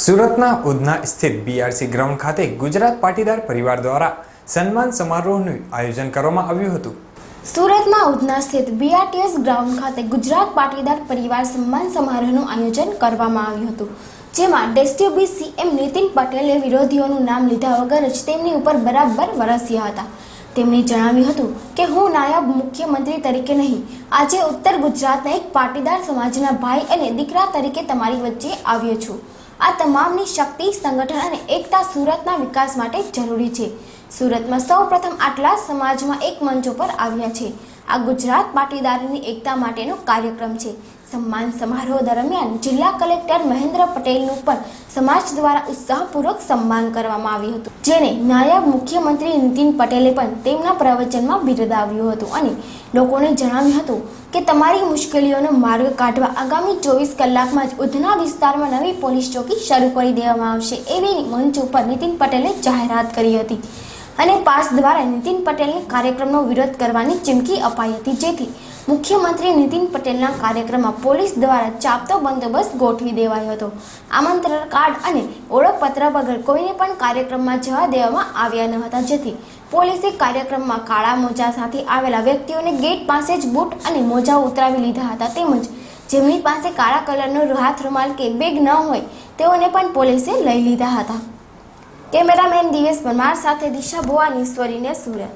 સુરતના ઉધના સ્થિત BRC ground ખાતે ગુજરાત પાટીદાર પરિવાર દ્વારા સન્માન સમારોહનું આયોજન કરવામાં આવ્યું હતું. સુરતમાં ઉધના સ્થિત બીઆરટીએસ ગ્રાઉન્ડ ખાતે ગુજરાત પાટીદાર પરિવાર સન્માન સમારોહનું આયોજન કરવામાં આવ્યું હતું, જેમાં ડેસ્ટ્યુબી સીએમ નીતિન પટેલે વિરોધીઓનું નામ લીધા વગર જ તેમની ઉપર બરાબર વરસ્યા હતા. તેમણે જણાવ્યું હતું કે, હું નાયબ મુખ્યમંત્રી તરીકે નહીં, આજે ઉત્તર ગુજરાતના એક પાટીદાર સમાજના ભાઈ અને દીકરા તરીકે તમારી વચ્ચે આવ્યો છું. આ તમામની શક્તિ, સંગઠન અને એકતા સુરતના વિકાસ માટે જરૂરી છે. સુરતમાં સૌ પ્રથમ આટલા સમાજમાં એક મંચ ઉપર આવ્યા છે. આ ગુજરાત પાટીદારોની એકતા માટેનો કાર્યક્રમ છે. સન્માન સમારોહ દરમિયાન જિલ્લા કલેક્ટર મહેન્દ્ર પટેલનું પણ સમાજ દ્વારા ઉત્સાહપૂર્વક સન્માન કરવામાં આવ્યું હતું. જેને નાયબ મુખ્યમંત્રી નીતિન પટેલે પણ તેમના પ્રવચનમાં બિરદાવ્યું હતું અને લોકોને જણાવ્યું હતું કે તમારી મુશ્કેલીઓનો માર્ગ કાઢવા આગામી ચોવીસ કલાકમાં જ ઉધના વિસ્તારમાં નવી પોલીસ ચોકી શરૂ કરી દેવામાં આવશે. એવી મંચ ઉપર નીતિન પટેલે જાહેરાત કરી હતી. અને પાસ દ્વારા નીતિન પટેલને કાર્યક્રમનો વિરોધ કરવાની ચીમકી અપાઈ હતી. જેથી મુખ્યમંત્રી નીતિન પટેલના કાર્યક્રમમાં પોલીસ દ્વારા ચાપતો બંદોબસ્ત ગોઠવી દેવાયો હતો. આમંત્રણ કાર્ડ અને ઓળખપત્ર વગર કોઈને પણ કાર્યક્રમમાં જવા દેવામાં આવ્યા ન હતા. જેથી પોલીસે કાર્યક્રમમાં કાળા મોજા સાથે આવેલા વ્યક્તિઓને ગેટ પાસે જ બૂટ અને મોજા ઉતરાવી લીધા હતા. તેમજ જેમની પાસે કાળા કલરનો હાથ રૂમાલ કે બેગ ન હોય તેઓને પણ પોલીસે લઈ લીધા હતા. કેમેરામેન દિવેશ પરમાર સાથે દિશા ભુવાની ઈશ્વરીને સુરત.